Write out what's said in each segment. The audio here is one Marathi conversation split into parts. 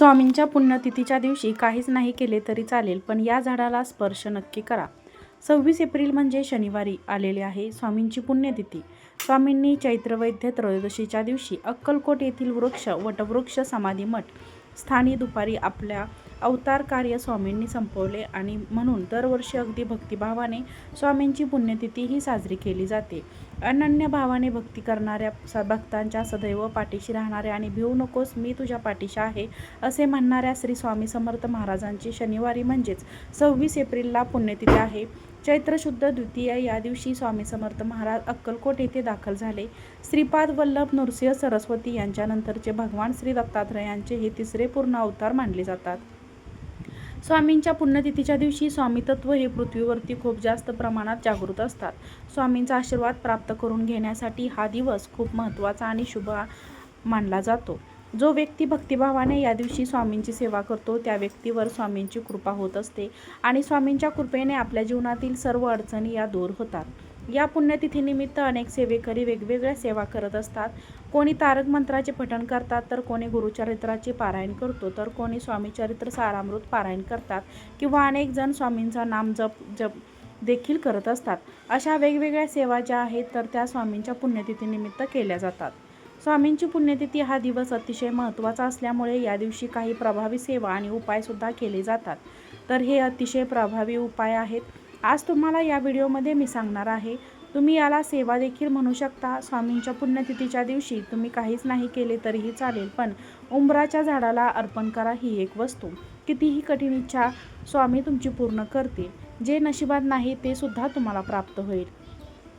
स्वामींच्या पुण्यतिथीच्या दिवशी काहीच नाही केले तरी चालेल पण या झाडाला स्पर्श नक्की करा. सव्वीस एप्रिल म्हणजे शनिवारी आलेले आहे स्वामींची पुण्यतिथी. स्वामींनी चैत्रवैद्य त्रयोदशीच्या दिवशी अक्कलकोट येथील वृक्ष वटवृक्ष समाधी मठ स्थानी दुपारी आपल्या अवतार कार्य स्वामींनी संपवले आणि म्हणून दरवर्षी अगदी भक्तिभावाने स्वामींची पुण्यतिथी ही साजरी केली जाते. अनन्य भावाने भक्ती करणाऱ्या स भक्तांच्या सदैव पाठीशी राहणाऱ्या आणि भिवू नकोस मी तुझ्या पाठीशी आहे असे म्हणणाऱ्या श्री स्वामी समर्थ महाराजांची शनिवारी म्हणजेच सव्वीस एप्रिलला पुण्यतिथी आहे. चैत्रशुद्ध द्वितीय या दिवशी स्वामी समर्थ महाराज अक्कलकोट येथे दाखल झाले. श्रीपाद वल्लभ नृसिंह सरस्वती यांच्यानंतरचे भगवान श्री दत्तात्रयांचे हे तिसरे पूर्ण अवतार मानले जातात. स्वामींच्या पुण्यतिथीच्या दिवशी स्वामीतत्व हे पृथ्वीवरती खूप जास्त प्रमाणात जागृत असतात. स्वामींचा आशीर्वाद प्राप्त करून घेण्यासाठी हा दिवस खूप महत्त्वाचा आणि शुभ मानला जातो. जो व्यक्ती भक्तिभावाने या दिवशी स्वामींची सेवा करतो त्या व्यक्तीवर स्वामींची कृपा होत असते आणि स्वामींच्या कृपेने आपल्या जीवनातील सर्व अडचणी या दूर होतात. या पुण्यतिथीनिमित्त अनेक सेवेकरी वेगवेगळ्या सेवा करत असतात. कोणी तारक मंत्राचे पठण करतात तर कोणी गुरुचरित्राचे पारायण करतो तर कोणी स्वामीचरित्र सारामृत पारायण करतात किंवा अनेक जण स्वामींचा नाम जप जप देखील करत असतात. अशा वेगवेगळ्या सेवा ज्या आहेत तर त्या स्वामींच्या पुण्यतिथीनिमित्त केल्या जातात. स्वामींची पुण्यतिथी हा दिवस अतिशय महत्त्वाचा असल्यामुळे या दिवशी काही प्रभावी सेवा आणि उपायसुद्धा केले जातात. तर हे अतिशय प्रभावी उपाय आहेत. आज तुम्हाला या व्हिडिओमध्ये मी सांगणार आहे. तुम्ही याला सेवा देखील म्हणू शकता. स्वामींच्या पुण्यतिथीच्या दिवशी तुम्ही काहीच नाही केले तरीही चालेल पण उंबराच्या झाडाला अर्पण करा ही एक वस्तू. कितीही कठीण इच्छा स्वामी तुमची पूर्ण करते जे नशिबात नाही ते सुद्धा तुम्हाला प्राप्त होईल.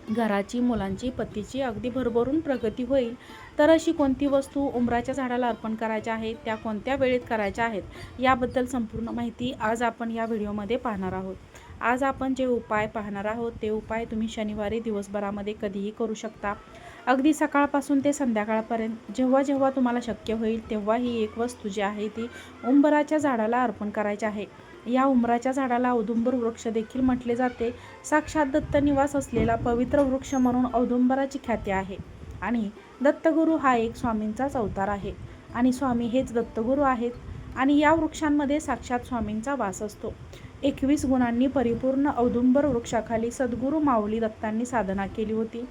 घराची मुलांची पतीची अगदी भरभरून प्रगती होईल. तर अशी कोणती वस्तू उंबराच्या झाडाला अर्पण करायच्या आहेत त्या कोणत्या वेळेत करायच्या आहेत याबद्दल संपूर्ण माहिती आज आपण या व्हिडिओमध्ये पाहणार आहोत. आज आपण जे उपाय पाहणार आहोत ते उपाय तुम्ही शनिवारी दिवसभरामध्ये कधीही करू शकता. अगदी सकाळपासून ते संध्याकाळपर्यंत जेव्हा जेव्हा तुम्हाला शक्य होईल तेव्हा ही एक वस्तू जी आहे ती उंबराच्या झाडाला अर्पण करायची आहे. या उंबराच्या झाडाला औदुंबर वृक्ष देखील म्हटले जाते. साक्षात दत्तनिवास असलेला पवित्र वृक्ष म्हणून औदुंबराची ख्याती आहे. आणि दत्तगुरू हा एक स्वामींचाच अवतार आहे. आणि स्वामी हेच दत्तगुरू आहेत. आणि या वृक्षांमध्ये साक्षात स्वामींचा वास असतो. एकवीस गुणांनी परिपूर्ण औदुंबर वृक्षाखाली सद्गुरू माऊली दत्तांनी साधना केली होती.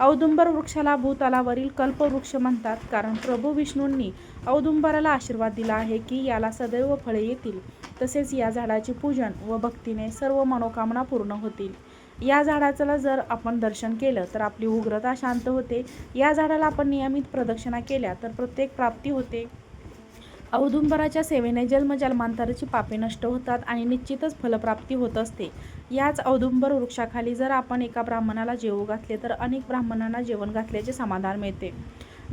औदुंबर वृक्षाला भूतलावरील कल्पवृक्ष म्हणतात. कारण प्रभू विष्णूंनी औदुंबराला आशीर्वाद दिला आहे की याला सदैव फळे येतील. तसेच या झाडाचे पूजन व भक्तीने सर्व मनोकामना पूर्ण होतील. या झाडाचं जर आपण दर्शन केलं तर आपली उग्रता शांत होते. या झाडाला आपण नियमित प्रदक्षिणा केल्या तर प्रत्येक प्राप्ती होते. औदुंबराच्या सेवेने जन्मजन्मांतराची पापे नष्ट होतात आणि निश्चितच फलप्राप्ती होत असते. याच औदुंबर वृक्षाखाली जर आपण एका ब्राह्मणाला जेवू घातले तर अनेक ब्राह्मणांना जेवण घातल्याचे समाधान मिळते.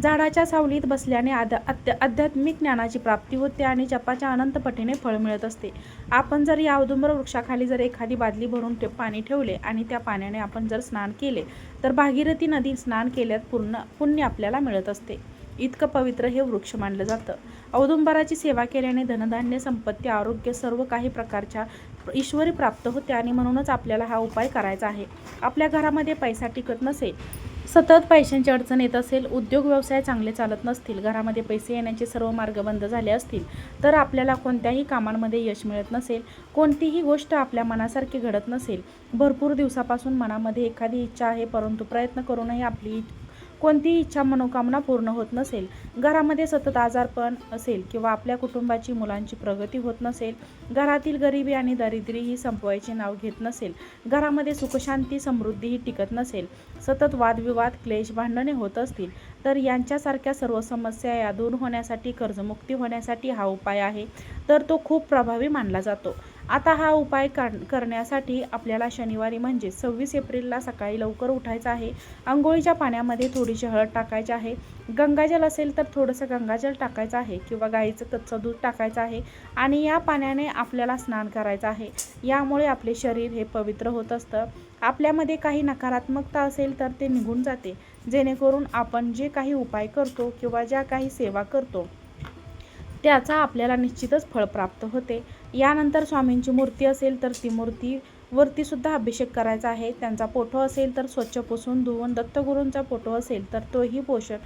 झाडाच्या सावलीत बसल्याने आद आध्यात्मिक ज्ञानाची प्राप्ती होते आणि जपाच्या अनंत पटीने फळ मिळत असते. आपण जर या औदुंबर वृक्षाखाली जर एखादी बादली भरून ठे पाणी ठेवले आणि त्या पाण्याने आपण जर स्नान केले तर भागीरथी नदी स्नान केल्यात पूर्ण पुण्य आपल्याला मिळत असते. इतकं पवित्र हे वृक्ष मानलं जातं. औदुंबराची सेवा केल्याने धनधान्य संपत्ती आरोग्य सर्व काही प्रकारच्या ईश्वरी प्राप्त होते आणि म्हणूनच आपल्याला हा उपाय करायचा आहे. आपल्या घरामध्ये पैसा टिकत नसेल सतत पैशांची अडचण येत असेल उद्योग व्यवसाय चांगले चालत नसतील घरामध्ये पैसे येण्याचे सर्व मार्ग बंद झाले असतील तर आपल्याला कोणत्याही कामांमध्ये यश मिळत नसेल कोणतीही गोष्ट आपल्या मनासारखी घडत नसेल भरपूर दिवसापासून मनामध्ये एखादी इच्छा आहे परंतु प्रयत्न करूनही आपली कोणतीही इच्छा मनोकामना पूर्ण होत नसेल घरामध्ये सतत आजारपण असेल किंवा आपल्या कुटुंबाची मुलांची प्रगती होत नसेल घरातील गरिबी आणि दारिद्र्य ही संपवायचे नाव घेत नसेल घरामध्ये सुखशांती समृद्धी ही टिकत नसेल सतत वादविवाद क्लेश भांडणे होत असतील तर यांच्यासारख्या सर्व समस्या या दूर होण्यासाठी कर्जमुक्ती होण्यासाठी हा उपाय आहे तर तो खूप प्रभावी मानला जातो. आता हा उपाय कर करण्यासाठी आपल्याला शनिवारी म्हणजे सव्वीस एप्रिलला सकाळी लवकर उठायचं आहे. आंघोळीच्या पाण्यामध्ये थोडीशी हळद टाकायची आहे. गंगाजल असेल तर थोडंसं गंगाजल टाकायचं आहे किंवा गाईचं कच्चं दूध टाकायचं आहे आणि या पाण्याने आपल्याला स्नान करायचं आहे. यामुळे आपले शरीर हे पवित्र होत असतं. आपल्यामध्ये काही नकारात्मकता असेल तर ते निघून जाते. जेणेकरून आपण जे काही उपाय करतो किंवा ज्या काही सेवा करतो त्याचा आपल्याला निश्चितच फळ प्राप्त होते. यानंतर स्वामींची मूर्ती असेल तर ती मूर्ती वरती सुद्धा अभिषेक करायचा आहे. त्यांचा पोठो असेल तर स्वच्छ पुसून धुवून दत्तगुरूंचा पोठो असेल तर तोही पोषण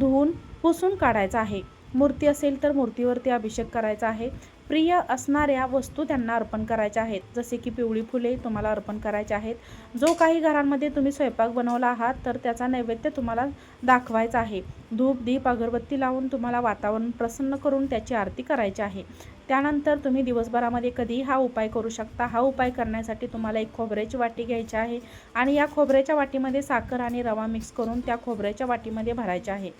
धुवून पुसून काढायचा आहे. मूर्ती असेल तर मूर्तीवरती अभिषेक करायचा आहे. प्रिय असणाऱ्या वस्तू त्यांना अर्पण करायच्या आहेत. जसे की पिवळी फुले तुम्हाला अर्पण करायचे आहेत. जो काही घरांमध्ये तुम्ही स्वयंपाक बनवला आहात तर त्याचा नैवेद्य तुम्हाला दाखवायचा आहे. धूप दीप अगरबत्ती लावून तुम्हाला वातावरण प्रसन्न करून त्याची आरती करायची आहे. त्यानंतर तुम्ही दिवसभरामध्ये कधीही हा उपाय करू शकता. हा उपाय करण्यासाठी तुम्हाला एक खोबऱ्याची वाटी घ्यायची आहे आणि या खोबऱ्याच्या वाटीमध्ये साखर आणि रवा मिक्स करून त्या खोबऱ्याच्या वाटीमध्ये भरायचे आहे.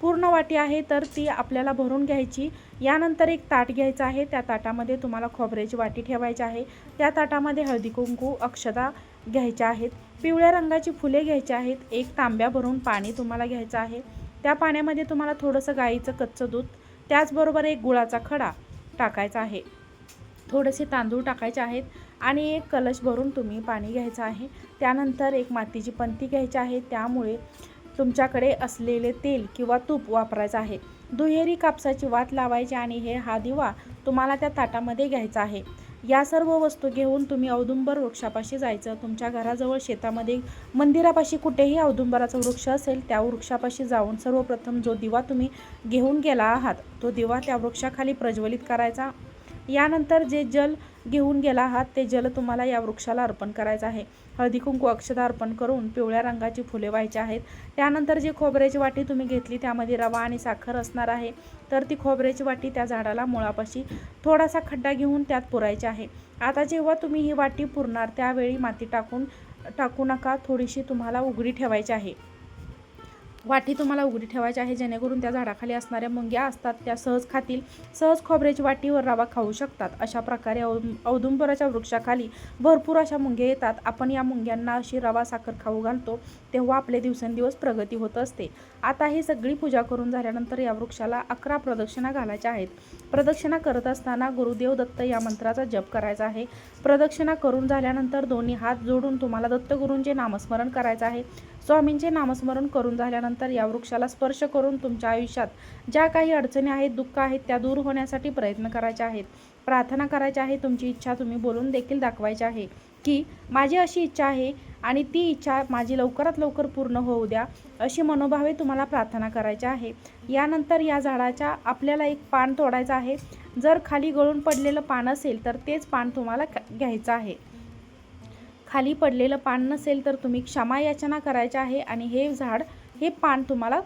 पूर्ण वाटी आहे तर ती आपल्याला भरून घ्यायची. यानंतर एक ताट घ्यायचं आहे. त्या ताटामध्ये तुम्हाला खोबऱ्याची वाटी ठेवायची आहे. त्या ताटामध्ये हळदी कुंकू अक्षता घ्यायच्या आहेत. पिवळ्या रंगाची फुले घ्यायची आहेत. एक तांब्या भरून पाणी तुम्हाला घ्यायचं आहे. त्या पाण्यामध्ये तुम्हाला थोडंसं गाईचं कच्चं दूध त्याचबरोबर एक गुळाचा खडा टाकायचा आहे. थोडेसे तांदूळ टाकायचे आहेत आणि एक कलश भरून तुम्ही पाणी घ्यायचं आहे. त्यानंतर एक मातीची पंती घ्यायची आहे. त्यामुळे तुमच्याकडे असलेले तेल किंवा तूप वापरायचं आहे. दुहेरी कापसाची वात लावायची आणि हे हा दिवा तुम्हाला त्या ताटामध्ये घ्यायचा आहे. या सर्व वस्तू घेऊन तुम्ही औदुंबर वृक्षापाशी जायचं. तुमच्या घराजवळ शेतामध्ये मंदिरापाशी कुठेही औदुंबराचा वृक्ष असेल त्या वृक्षापाशी जाऊन सर्वप्रथम जो दिवा तुम्ही घेऊन गेला आहात तो दिवा त्या वृक्षाखाली प्रज्वलित करायचा. यानंतर जे जल घेऊन गेला आहात. ते जल तुम्हाला या वृक्षाला अर्पण करायचं आहे. हळदी कुंकू अक्षता अर्पण करून पिवळ्या रंगाची फुले व्हायची आहेत. त्यानंतर जी खोबऱ्याची वाटी तुम्ही घेतली त्यामध्ये रवा आणि साखर असणार आहे. तर ती खोबऱ्याची वाटी त्या झाडाला मुळापाशी थोडासा खड्डा घेऊन त्यात पुरायची आहे. आता जेव्हा तुम्ही ही वाटी पुरणार त्यावेळी माती टाकून टाकू नका. थोडीशी तुम्हाला उघडी ठेवायची आहे. वाटी तुम्हाला उघडी ठेवायची आहे जेणेकरून त्या झाडाखाली असणाऱ्या मुंग्या असतात त्या सहज खातील. सहज खोबऱ्याची वाटीवर रवा खाऊ शकतात. अशा प्रकारे औ औदुंबराच्या वृक्षाखाली भरपूर अशा मुंग्या येतात. आपण या मुंग्यांना अशी रवा साखर खाऊ घालतो तेव्हा आपले दिवसेंदिवस प्रगती होत असते. आता ही सगळी पूजा करून झाल्यानंतर या वृक्षाला अकरा प्रदक्षिणा घालायच्या आहेत. प्रदक्षिणा करत असताना गुरुदेव दत्त या मंत्राचा जप करायचा आहे. प्रदक्षिणा करून झाल्यानंतर दोन्ही हात जोडून तुम्हाला दत्तगुरूंचे नामस्मरण करायचं आहे. स्वामींचे नामस्मरण करून झाल्यानंतर या वृक्षाला स्पर्श करून तुमच्या आयुष्यात ज्या काही अडचणी आहेत दुःख आहेत त्या दूर होण्यासाठी प्रयत्न करायचे आहेत. प्रार्थना करायची आहे तुमची इच्छा तुम्ही बोलून देखील दाखवायची आहे की माझी अशी इच्छा आहे आणि ती इच्छा माझी लवकरात लवकर पूर्ण होऊ द्या अशी मनोभावे तुम्हाला प्रार्थना करायची आहे. यानंतर या झाडाच्या आपल्याला एक पान तोडायचं आहे. जर खाली गळून पडलेलं पान असेल तर तेच पान तुम्हाला घ्यायचं आहे. खाली पडलेलं पान नसेल तर तुम्ही क्षमा याचना करायची आहे आणि हे झाड हे पान तुम्हाला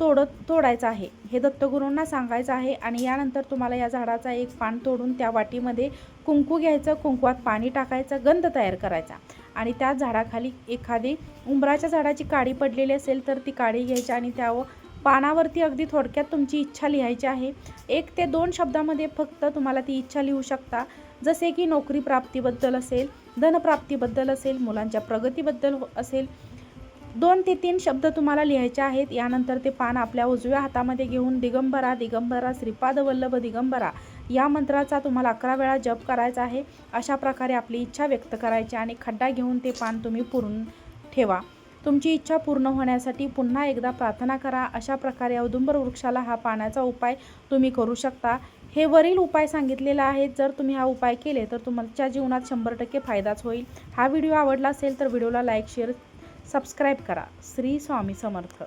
तोडत तोडायचं आहे. हे दत्तगुरूंना सांगायचं आहे आणि यानंतर तुम्हाला या झाडाचा एक पान तोडून त्या वाटीमध्ये कुंकू घ्यायचं कुंकवात पाणी टाकायचं गंध तयार करायचा. आणि त्या झाडाखाली एखादी उंबराच्या झाडाची काडी पडलेली असेल तर ती काडी घ्यायची आणि त्यावर पानावरती अगदी थोडक्यात तुमची इच्छा लिहायची आहे. एक ते दोन शब्दामध्ये फक्त तुम्हाला ती इच्छा लिहू शकता. जसे की नोकरी प्राप्तीबद्दल असेल धनप्राप्तीबद्दल असेल मुलांच्या प्रगतीबद्दल असेल दोन ते तीन शब्द तुम्हाला लिहायचे आहेत. यानंतर ते पान आपल्या उजव्या हातामध्ये घेऊन दिगंबरा दिगंबरा श्रीपाद वल्लभ दिगंबरा या मंत्राचा तुम्हाला अकरा वेळा जप करायचा आहे. अशा प्रकारे आपली इच्छा व्यक्त करायची आणि खड्डा घेऊन ते पान तुम्ही पुरून ठेवा. तुमची इच्छा पूर्ण होण्यासाठी पुन्हा एकदा प्रार्थना करा. अशा प्रकारे औदुंबर वृक्षाला हा पाण्याचा उपाय तुम्ही करू शकता. हे वरील उपाय सांगितलेला आहे जर तुम्ही हा उपाय केले तर तुमच्या जीवनात शंभर टक्के फायदाच होईल. हा व्हिडिओ आवडला असेल तर व्हिडिओला लाईक शेअर सबस्क्राईब करा. श्री स्वामी समर्थ.